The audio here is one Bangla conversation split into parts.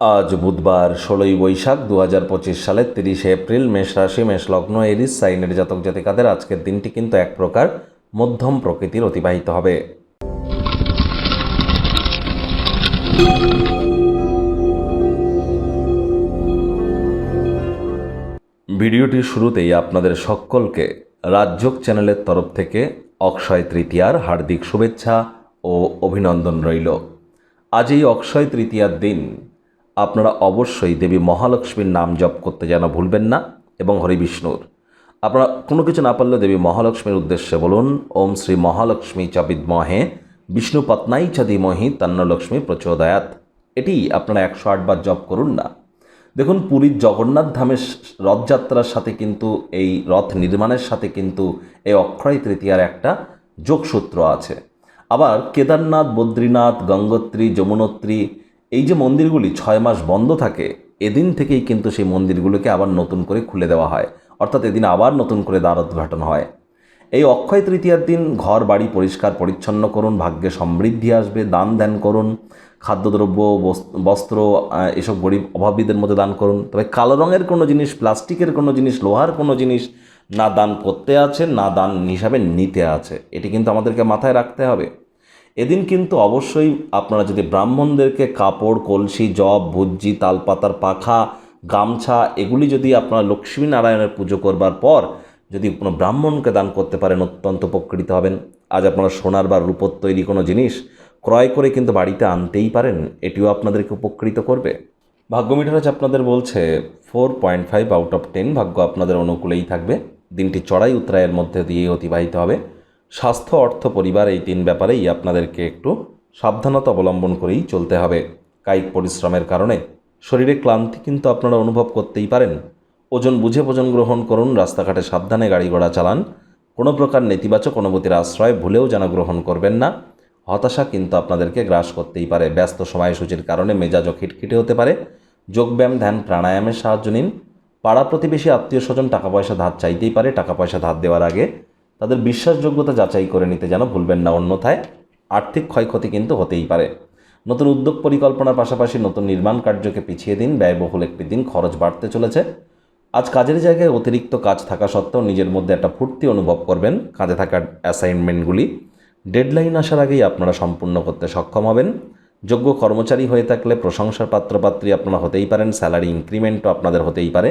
আজ বুধবার ষোলোই বৈশাখ দু হাজার পঁচিশ সালের তিরিশে এপ্রিল মেষ রাশি, মেষ লগ্ন, এরিস, সাইনের জাতক জাতিকাদের আজকের দিনটি কিন্তু এক প্রকার মধ্যম প্রকৃতির অতিবাহিত হবে। ভিডিওটির শুরুতেই আপনাদের সকলকে রাজযোগ চ্যানেলের তরফ থেকে অক্ষয় তৃতীয়ার হার্দিক শুভেচ্ছা ও অভিনন্দন রইল। আজ এই অক্ষয় তৃতীয়ার দিন আপনারা অবশ্যই দেবী মহালক্ষ্মীর নাম জপ করতে যেন ভুলবেন না এবং হরি বিষ্ণুর। আপনারা কোনো কিছু না পারলে দেবী মহালক্ষ্মীর উদ্দেশ্যে বলুন, ওম শ্রী মহালক্ষ্মী চ বিদ্মহে, বিষ্ণু পত্নাই চ ধীমহি তন্নলক্ষ্মী প্রচোদয়াত এটি আপনারা একশো আটবার জপ করুন না। দেখুন, পুরীর জগন্নাথ ধামের রথযাত্রার সাথে কিন্তু, এই রথ নির্মাণের সাথে কিন্তু, এই অক্ষয় তৃতীয়ার একটা যোগসূত্র আছে। আবার কেদারনাথ, বদ্রীনাথ, গঙ্গোত্রী, যমুনোত্রী এই যে মন্দিরগুলি ছয় মাস বন্ধ থাকে, এদিন থেকেই কিন্তু সেই মন্দিরগুলোকে আবার নতুন করে খুলে দেওয়া হয়। অর্থাৎ এদিন আবার নতুন করে দ্বার উদ্ঘাটন হয়। এই অক্ষয় তৃতীয়ার দিন ঘর, বাড়ি পরিষ্কার, পরিচ্ছন্ন করুন, ভাগ্যে সমৃদ্ধি আসবে, দান ধ্যান করুন, খাদ্যদ্রব্য বস- বস্ত্র এসব গরিব অভাবীদের মধ্যে দান করুন। তবে কালো রঙের কোনো জিনিস, প্লাস্টিকের কোনো জিনিস, লোহার কোনো জিনিস না দান করতে আছে, না দান হিসাবে নিতে আছে। এটি কিন্তু আমাদেরকে মাথায় রাখতে হবে। এদিন কিন্তু অবশ্যই আপনারা যদি ব্রাহ্মণদেরকে কাপড়, কলসি, জব, ভুজ্জি, তালপাতার পাখা, গামছা, এগুলি যদি আপনারা লক্ষ্মী নারায়ণের পুজো করবার পর যদি কোনো ব্রাহ্মণকে দান করতে পারেন, অত্যন্ত উপকৃত হবেন। আজ আপনারা সোনার বা রূপোর তৈরি কোনো জিনিস ক্রয় করে কিন্তু বাড়িতে আনতেই পারেন, এটিও আপনাদেরকে উপকৃত করবে। ভাগ্য মিটার আজ আপনাদের বলছে four point five out of ten ভাগ্য আপনাদের অনুকূলেই থাকবে। দিনটি চড়াই উত্তরায়ের মধ্যে দিয়ে অতিবাহিত হবে। স্বাস্থ্য, অর্থ, পরিবার এই তিন ব্যাপারেই আপনাদেরকে একটু সাবধানতা অবলম্বন করেই চলতে হবে। কায়িক পরিশ্রমের কারণে শরীরে ক্লান্তি কিন্তু আপনারা অনুভব করতেই পারেন। ওজন বুঝে ভোজন গ্রহণ করুন, রাস্তাঘাটে সাবধানে গাড়ি ঘোড়া চালান। কোনো প্রকার নেতিবাচক অনুভূতির আশ্রয় ভুলেও যেন গ্রহণ করবেন না। হতাশা কিন্তু আপনাদেরকে গ্রাস করতেই পারে। ব্যস্ত সময়সূচির কারণে মেজাজও খিটখিটে হতে পারে। যোগব্যায়াম, ধ্যান, প্রাণায়ামের সাহায্য নিন। পাড়া প্রতিবেশী, আত্মীয় স্বজন টাকা পয়সা ধার চাইতেই পারে। টাকা পয়সা ধার দেওয়ার আগে তাদের বিশ্বাসযোগ্যতা যাচাই করে নিতে যেন ভুলবেন না, অন্যথায় আর্থিক ক্ষয়ক্ষতি কিন্তু হতেই পারে। নতুন উদ্যোগ পরিকল্পনার পাশাপাশি নতুন নির্মাণ কার্যকে পিছিয়ে দিন, ব্যয়বহুল একটি দিন, খরচ বাড়তে চলেছে। আজ কাজের জায়গায় অতিরিক্ত কাজ থাকা সত্ত্বেও নিজের মধ্যে একটা ফুর্তি অনুভব করবেন কাজে থাকা অ্যাসাইনমেন্টগুলি। ডেডলাইন আসার আগেই আপনারা সম্পূর্ণ করতে সক্ষম হবেন। যোগ্য কর্মচারী হয়ে থাকলে প্রশংসার পাত্রপাত্রী আপনারা হতেই পারেন, স্যালারি ইনক্রিমেন্টও আপনাদের হতেই পারে।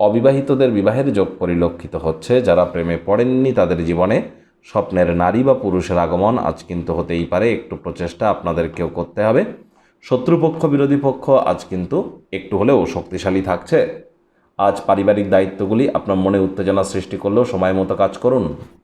অবিবাহিতদের বিবাহের যোগ পরিলক্ষিত হচ্ছে। যারা প্রেমে পড়েননি তাদের জীবনে স্বপ্নের নারী বা পুরুষের আগমন আজ কিন্তু হতেই পারে। একটু প্রচেষ্টা আপনাদেরকেও করতে হবে। শত্রুপক্ষ, বিরোধী পক্ষ আজ কিন্তু একটু হলেও শক্তিশালী থাকছে। আজ পারিবারিক দায়িত্বগুলি আপনার মনে উত্তেজনা সৃষ্টি করলেও সময় মতো কাজ করুন।